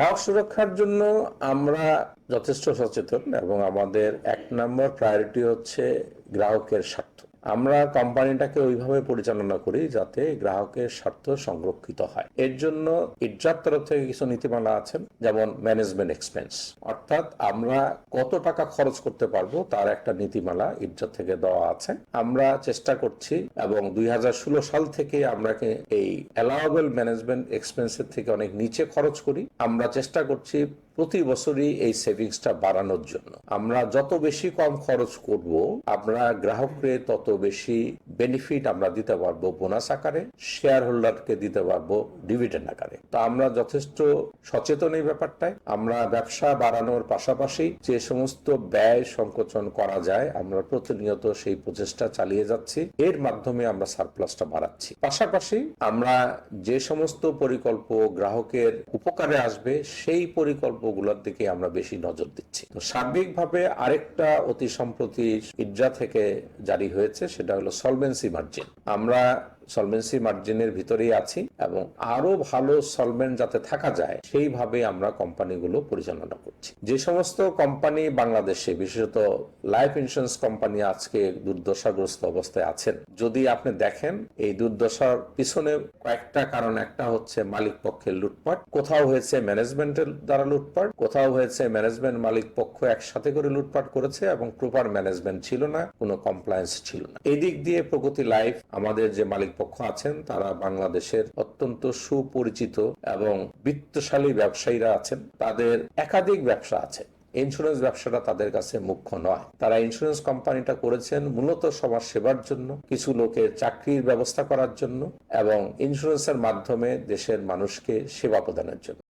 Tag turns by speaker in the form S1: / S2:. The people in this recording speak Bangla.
S1: গ্রাহক সুরক্ষার জন্য আমরা যথেষ্ট সচেতন এবং আমাদের এক নম্বর প্রায়োরিটি হচ্ছে গ্রাহকের স্বার্থ। আমরা কোম্পানিটাকে ওইভাবে পরিচালনা করি যাতে গ্রাহকের স্বার্থ সংরক্ষিত হয়। এর জন্য ইজ্জাত তরফ থেকে কিছু নীতিমালা আছেন যেমন ম্যানেজমেন্ট এক্সপেন্স অর্থাৎ আমরা কত টাকা খরচ করতে পারব তার একটা নীতিমালা ইজ্জত থেকে দেওয়া আছে। আমরা চেষ্টা করছি এবং দুই হাজার ষোলো সাল থেকে আমরা এই অ্যালাওয়েবল ম্যানেজমেন্ট এক্সপেন্সের থেকে অনেক নিচে খরচ করি। আমরা চেষ্টা করছি প্রতি বছরই এই সেভিংসটা বাড়ানোর জন্য। আমরা যত বেশি কম খরচ করব, আমরা গ্রাহককে তত বেশি বেনিফিট আমরা দিতে পারব বোনাস আকারে শেয়ার হোল্ডারকে দিতে পারব ডিভিডেন্ড আকারে। তো আমরা যথেষ্ট সচেতন এই ব্যাপারটায়। আমরা ব্যবসা বাড়ানোর পাশাপাশি যে সমস্ত ব্যয় সংকোচন করা যায়, আমরা প্রতিনিয়ত সেই প্রচেষ্টা চালিয়ে যাচ্ছি। এর মাধ্যমে আমরা সারপ্লাসটা বাড়াচ্ছি। পাশাপাশি আমরা যে সমস্ত পরিকল্প গ্রাহকের উপকারে আসবে, সেই প্রকল্পগুলোর দিকে আমরা বেশি নজর দিচ্ছি। তো সার্বিকভাবে আরেকটা অতি সম্প্রতি ইড্রা থেকে জারি হয়েছে, সেটা হলো সলভেন্সি মার্জিন আমরা সলভেন্সি মার্জিনের ভিতরেই আছি এবং আরও ভালো সলভেন্ট যাতে থাকা যায়, সেইভাবে আমরা কোম্পানিগুলো পরিচালনা করছি। যে সমস্ত কোম্পানি বাংলাদেশে, বিশেষত লাইফ ইন্স্যুরেন্স কোম্পানি আজকে দুর্দশাগ্রস্ত অবস্থায় আছেন, যদি আপনি দেখেন, এই দুর্দশার পিছনে কয়েকটা কারণ, একটা হচ্ছে মালিক পক্ষের লুটপাট, কোথাও হয়েছে ম্যানেজমেন্টের দ্বারা লুটপাট, কোথাও হয়েছে ম্যানেজমেন্ট মালিক পক্ষ একসাথে করে লুটপাট করেছে এবং প্রপার ম্যানেজমেন্ট ছিল না, কোনো কমপ্লায়েন্স ছিল না। এই দিক দিয়ে প্রগতি লাইফ আমাদের যে মালিক পক্ষ আছেন, তারা বাংলাদেশের অত্যন্ত সুপরিচিত এবং বিত্তশালী ব্যবসায়ীরা আছেন। তাদের একাধিক ব্যবসা আছে। ইন্স্যুরেন্স ব্যবসাটা তাদের কাছে মুখ্য নয়। তারা ইন্স্যুরেন্স কোম্পানিটা করেছেন মূলত সমাজ সেবার জন্য, কিছু লোকের চাকরির ব্যবস্থা করার জন্য এবং ইন্স্যুরেন্সের মাধ্যমে দেশের মানুষকে সেবা প্রদানের জন্য।